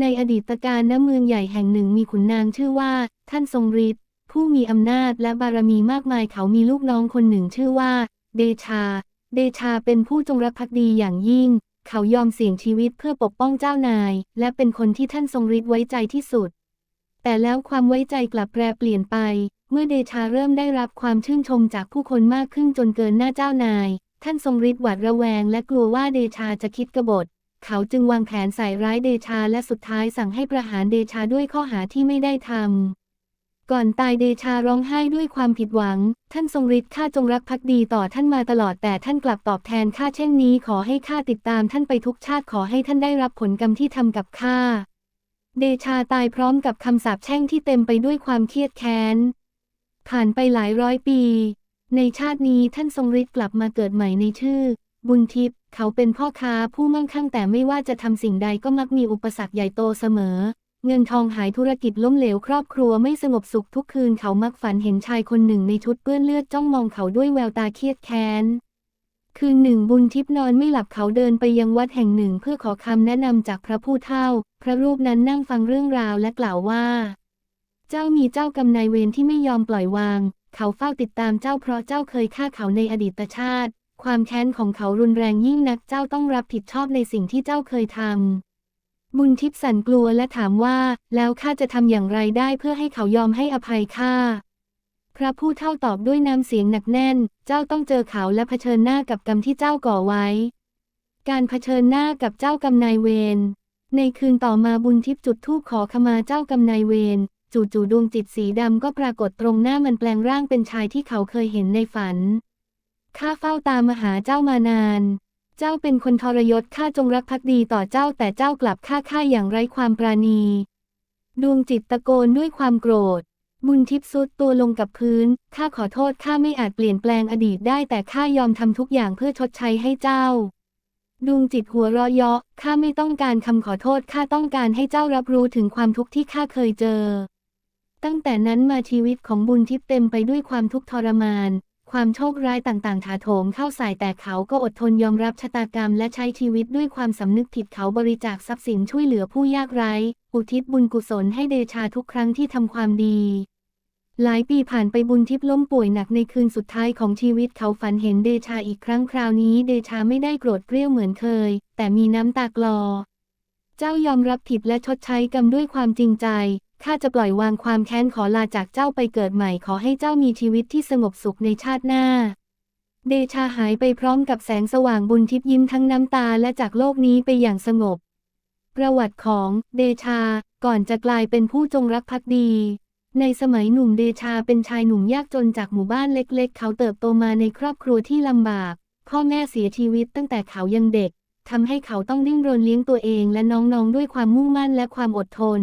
ในอดีตการณเมืองใหญ่แห่งหนึ่งมีขุนนางชื่อว่า ท่านทรงฤทธิ์ผู้มีอำนาจและบารมีมากมายเขามีลูกน้องคนหนึ่งชื่อว่า เดชา เดชาเป็นผู้จงรักภักดีอย่างยิ่ง เขายอมเสี่ยงชีวิตเพื่อปกป้องเจ้านาย และเป็นคนที่ท่านทรงฤทธิ์ไว้ใจที่สุด แต่แล้วความไว้ใจกลับแปรเปลี่ยนไป เมื่อเดชาเริ่มได้รับความชื่นชมจากผู้คนมากขึ้นจนเกินหน้าเจ้านาย ท่านทรงฤทธิ์หวาดระแวง และกลัวว่าเดชาจะคิดกบฏ เขาจึงวางแผนใส่ร้ายเดชาและสุดท้ายสั่งให้ประหารเดชาด้วยข้อหาที่ไม่ได้ทำ ก่อนตายเดชาร้องไห้ด้วยความผิดหวัง ท่านทรงฤทธิ์ข้าจงรักภักดีต่อท่านมาตลอดแต่ท่านกลับตอบแทนข้าเช่นนี้ขอให้ข้าติดตามท่านไปทุกชาติขอให้ท่านได้รับผลกรรมที่ทำกับข้า เดชาตายพร้อมกับคำสาปแช่งที่เต็มไปด้วยความเครียดแค้น ผ่านไปหลายร้อยปี ในชาตินี้ท่านทรงฤทธิ์กลับมาเกิดใหม่ในชื่อ บุญทิพย์เขาเป็นพ่อค้าผู้มั่งคั่งแต่ไม่ว่าจะทำสิ่งใดก็มักมีอุปสรรคใหญ่โตเสมอ เงินทองหายธุรกิจล้มเหลวครอบครัวไม่สงบสุขทุกคืนเขามักฝันเห็นชายคนหนึ่งในชุดเปื้อนเลือดจ้องมองเขาด้วยแววตาเครียดแค้นคืนหนึ่งบุญทิพย์นอนไม่หลับเขาเดินไปยังวัดแห่งหนึ่งเพื่อขอคำแนะนำจากพระผู้เฒ่า พระรูปนั้นนั่งฟังเรื่องราวและกล่าวว่า เจ้ามีเจ้ากรรมนายเวรที่ไม่ยอมปล่อยวาง เขาเฝ้าติดตามเจ้าเพราะเจ้าเคยฆ่าเขาในอดีตชาติ ความแค้นของเขารุนแรงยิ่งนักเจ้าต้องรับผิดชอบในสิ่งที่เจ้าเคยทำ บุญทิพย์สั่นกลัวและถามว่า แล้วข้าจะทำอย่างไรได้เพื่อให้เขายอมให้อภัยข้า พระผู้เฒ่าตอบด้วยน้ำเสียงหนักแน่น เจ้าต้องเจอเขาและเผชิญหน้ากับกรรมที่เจ้าก่อไว้ การเผชิญหน้ากับเจ้ากรรมนายเวร ในคืนต่อมาบุญทิพย์จุดธูปขอขมาเจ้ากรรมนายเวร จู่ๆดวงจิตสีดำก็ปรากฏตรงหน้ามันแปลงร่างเป็นชายที่เขาเคยเห็นในฝัน ข้าเฝ้าตามมหาเจ้ามานาน เจ้าเป็นคนทรยศข้าจงรักภักดีต่อเจ้าแต่เจ้ากลับฆ่าข้าอย่างไร้ความปราณี ดวงจิตตะโกนด้วยความโกรธ บุญทิพย์ซุดตัวลงกับพื้น ข้าขอโทษข้าไม่อาจเปลี่ยนแปลงอดีตได้แต่ข้ายอมทำทุกอย่างเพื่อชดใช้ให้เจ้า ดวงจิตหัวเราะเยาะข้าไม่ต้องการคำขอโทษข้าต้องการให้เจ้ารับรู้ถึงความทุกข์ที่ข้าเคยเจอตั้งแต่นั้นมาชีวิตของบุญทิพย์เต็มไปด้วยความทุกข์ทรมาน ความโชคร้ายต่างๆ ถาโถมเข้าใส่แต่เขาก็อดทนยอมรับชะตากรรมและใช้ชีวิตด้วยความสำนึกผิดเขาบริจาคทรัพย์สินช่วยเหลือผู้ยากไร้ อุทิศบุญกุศลให้เดชาทุกครั้งที่ทำความดีหลายปีผ่านไปบุญทิพย์ล้มป่วยหนักในคืนสุดท้ายของชีวิตเขาฝันเห็นเดชาอีกครั้งคราวนี้เดชาไม่ได้โกรธเกรี้ยวเหมือนเคย แต่มีน้ำตากลอ เจ้ายอมรับผิดและชดใช้กรรมด้วยความจริงใจ ข้าจะปล่อยวางความแค้นขอลาจากเจ้าไปเกิดใหม่ขอให้เจ้ามีชีวิตที่สงบสุขในชาติหน้า เดชาหายไปพร้อมกับแสงสว่างบุญทิพย์ยิ้มทั้งน้ำตาและจากโลกนี้ไปอย่างสงบ ประวัติของเดชาก่อนจะกลายเป็นผู้จงรักภักดี ในสมัยหนุ่มเดชาเป็นชายหนุ่มยากจนจากหมู่บ้านเล็ก ๆ เขาเติบโตมาในครอบครัวที่ลำบาก พ่อแม่เสียชีวิตตั้งแต่เขายังเด็กทำให้เขาต้องดิ้นรนเลี้ยงตัวเองและน้องๆด้วยความมุ่งมั่นและความอดทน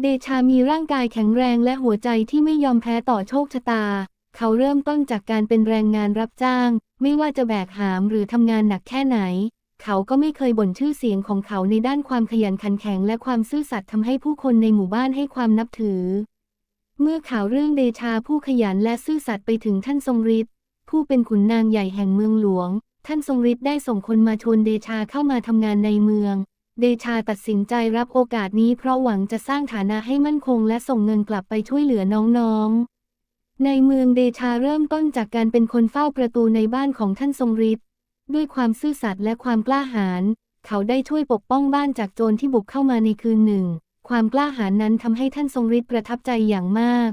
เดชามีร่างกายแข็งแรงและหัวใจที่ไม่ยอมแพ้ต่อโชคชะตา เขาเริ่มต้นจากการเป็นแรงงานรับจ้าง ไม่ว่าจะแบกหามหรือทำงานหนักแค่ไหน เขาก็ไม่เคยบ่นชื่อเสียงของเขาในด้านความขยันขันแข็งและความซื่อสัตย์ทำให้ผู้คนในหมู่บ้านให้ความนับถือ เมื่อข่าวเรื่องเดชาผู้ขยันและซื่อสัตย์ไปถึงท่านทรงฤทธิ์ผู้เป็นขุนนางใหญ่แห่งเมืองหลวง ท่านทรงฤทธิ์ได้ส่งคนมาชวนเดชาเข้ามาทำงานในเมือง เดชาตัดสินใจรับโอกาสนี้เพราะหวังจะสร้างฐานะให้มั่นคงและส่งเงินกลับไปช่วยเหลือน้องๆ ในเมืองเดชาเริ่มต้นจากการเป็นคนเฝ้าประตูในบ้านของท่านทรงฤทธิ์ด้วยความซื่อสัตย์และความกล้าหาญเขาได้ช่วยปกป้องบ้านจากโจรที่บุกเข้ามาในคืนหนึ่ง ความกล้าหาญนั้นทำให้ท่านทรงฤทธิ์ประทับใจอย่างมาก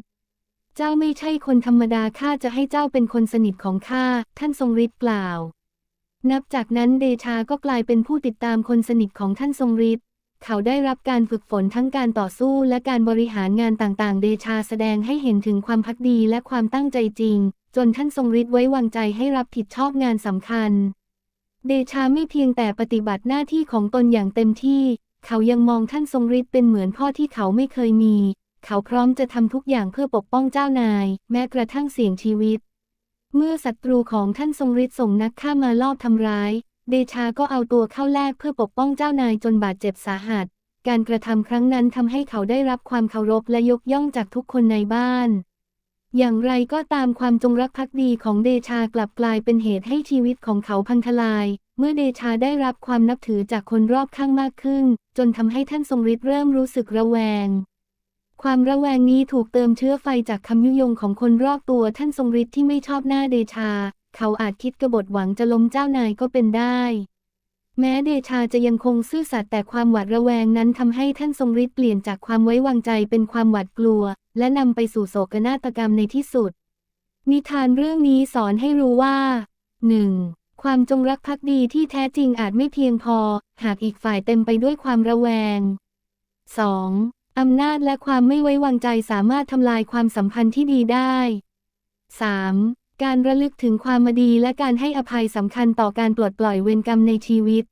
เจ้าไม่ใช่คนธรรมดาข้าจะให้เจ้าเป็นคนสนิทของข้าท่านทรงฤทธิ์กล่าว นับจากนั้นเดชาก็กลายเป็นผู้ติดตามคนสนิทของท่านทรงฤทธิ์เขาได้รับการฝึกฝนทั้งการต่อสู้และการบริหารงานต่างๆ เดชาแสดงให้เห็นถึงความพักดีและความตั้งใจจริง จนท่านทรงฤทธิ์ไว้วางใจให้รับผิดชอบงานสำคัญ เดชาไม่เพียงแต่ปฏิบัติหน้าที่ของตนอย่างเต็มที่ เขายังมองท่านทรงฤทธิ์เป็นเหมือนพ่อที่เขาไม่เคยมี เขาพร้อมจะทำทุกอย่างเพื่อปกป้องเจ้านาย แม้กระทั่งเสี่ยงชีวิต เมื่อศัตรูของท่านทรงฤทธิ์ส่งนักฆ่ามาลอบทำร้าย เดชาก็เอาตัวเข้าแลกเพื่อปกป้องเจ้านายจนบาดเจ็บสาหัส การกระทำครั้งนั้นทำให้เขาได้รับความเคารพและยกย่องจากทุกคนในบ้าน อย่างไรก็ตามความจงรักภักดีของเดชากลับกลายเป็นเหตุให้ชีวิตของเขาพังทลาย เมื่อเดชาได้รับความนับถือจากคนรอบข้างมากขึ้น จนทำให้ท่านทรงฤทธิ์เริ่มรู้สึกระแวง ความระแวงนี้ถูกเติมเชื้อไฟจากคำยุยงของคนรอบตัวท่านทรงฤทธิ์ที่ไม่ชอบหน้าเดชา เขาอาจคิดกบฏหวังจะล้มเจ้านายก็เป็นได้ แม้เดชาจะยังคงซื่อสัตย์แต่ความหวาดระแวงนั้นทำให้ท่านทรงฤทธิ์เปลี่ยนจากความไว้วางใจเป็นความหวาดกลัว และนำไปสู่โศกนาฏกรรมในที่สุด นิทานเรื่องนี้สอนให้รู้ว่า 1. ความจงรักภักดีที่แท้จริงอาจไม่เพียงพอ หากอีกฝ่ายเต็มไปด้วยความระแวง 2. อำนาจและความไม่ไว้วางใจสามารถทำลายความสัมพันธ์ที่ดีได้ 3. การระลึกถึงความมาดีและการให้อภัยสำคัญต่อการปลดปล่อยเวรกรรมในชีวิต